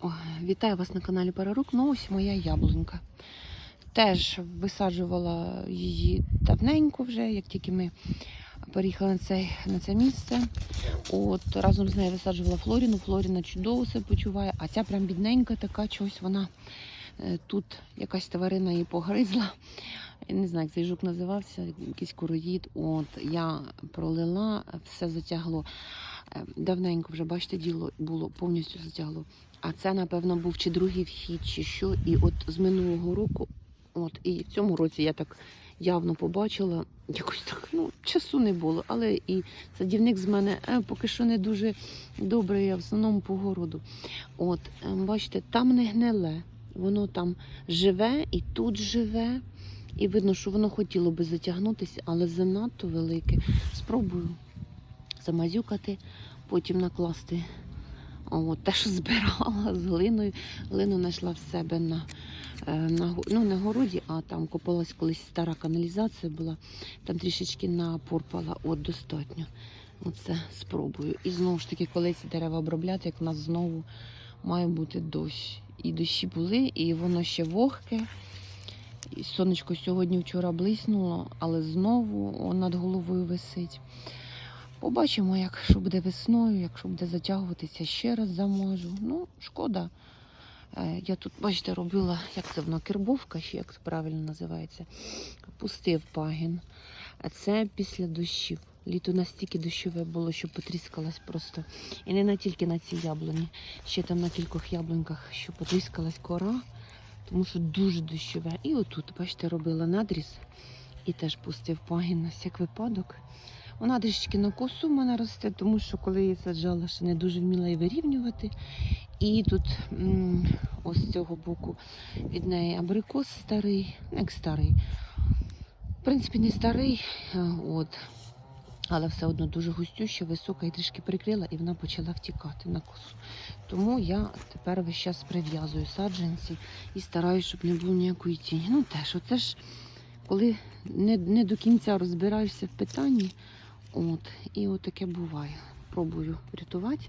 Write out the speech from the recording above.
О, вітаю вас на каналі Парарук. Ну ось моя яблунька. Теж висаджувала її давненько вже, як тільки ми переїхали на це, на це місце. От разом з нею висаджувала Флоріну. Флоріна чудово себе почуває, а ця прям бідненька така чогось вона е, тут якась тварина її погризла. Я не знаю, як цей жук називався, якийсь куроїд. От я пролила, все затягло. Е, Давненько вже, бачите, діло було повністю затягло. А це, напевно, був чи другий вхід, чи що. І от з минулого року, от і в цьому році я так явно побачила, якось так, ну, часу не було. Але і садівник з мене е, поки що не дуже добрий, я в основному по городу. От, е, бачите, там не гниле, воно там живе і тут живе. І видно, що воно хотіло би затягнутися, але занадто велике. Спробую замазюкати, потім накласти от, те, що збирала з глиною. Глину знайшла в себе на, е, на, ну, на городі, а там копалась колись стара каналізація була, там трішечки напорпала, от достатньо. Оце спробую. І знову ж таки, коли ці дерева обробляти, як в нас знову має бути дощ. І дощі були, і воно ще вогке. Сонечко сьогодні вчора блиснуло, але знову над головою висить. Побачимо, як що буде весною, якщо буде затягуватися, ще раз замажу. Ну, шкода. Е, Я тут, бачите, робила, як це воно, кербовка, чи як це правильно називається. Пустив пагін. А це після дощів. Літо настільки дощове було, що потріскалась просто. І не на тільки на цій яблуні. Ще там на кількох яблуньках, що потріскалась кора, тому що дуже дощове. І отут, бачите, робила надріз і теж пустив пагін на всяк випадок. Вона трішки на косу в мене росте, тому що коли її саджала, ще не дуже вміла її вирівнювати. І тут ось з цього боку від неї абрикос старий, ну, як старий. В принципі, не старий, е, от. Але все одно дуже густюща, висока і трішки прикрила, і вона почала втікати на косу. Тому я тепер весь час прив'язую саджанці і стараюся, щоб не було ніякої тіні. Ну теж, оце ж коли не, не до кінця розбираєшся в питанні, от, і от таке буває. Пробую рятувати.